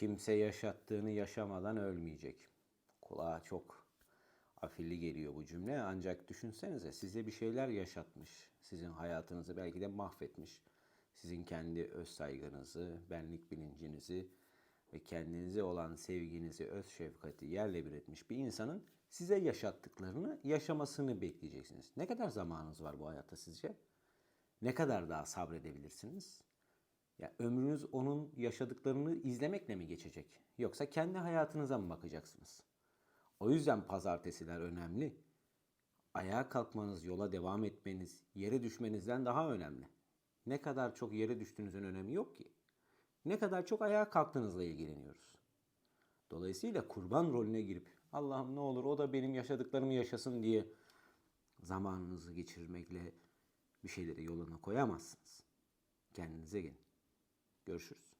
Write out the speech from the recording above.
Kimse yaşattığını yaşamadan ölmeyecek. Kulağa çok afilli geliyor bu cümle ancak düşünsenize size bir şeyler yaşatmış. Sizin hayatınızı belki de mahvetmiş. Sizin kendi öz saygınızı, benlik bilincinizi ve kendinize olan sevginizi, öz şefkati yerle bir etmiş bir insanın size yaşattıklarını yaşamasını bekleyeceksiniz. Ne kadar zamanınız var bu hayatta sizce? Ne kadar daha sabredebilirsiniz? Ya ömrünüz onun yaşadıklarını izlemekle mi geçecek? Yoksa kendi hayatınıza mı bakacaksınız? O yüzden pazartesiler önemli. Ayağa kalkmanız, yola devam etmeniz, yere düşmenizden daha önemli. Ne kadar çok yere düştüğünüzün önemi yok ki. Ne kadar çok ayağa kalktığınızla ilgileniyoruz. Dolayısıyla kurban rolüne girip Allah'ım ne olur o da benim yaşadıklarımı yaşasın diye zamanınızı geçirmekle bir şeyleri yoluna koyamazsınız. Kendinize gelin. Görüşürüz.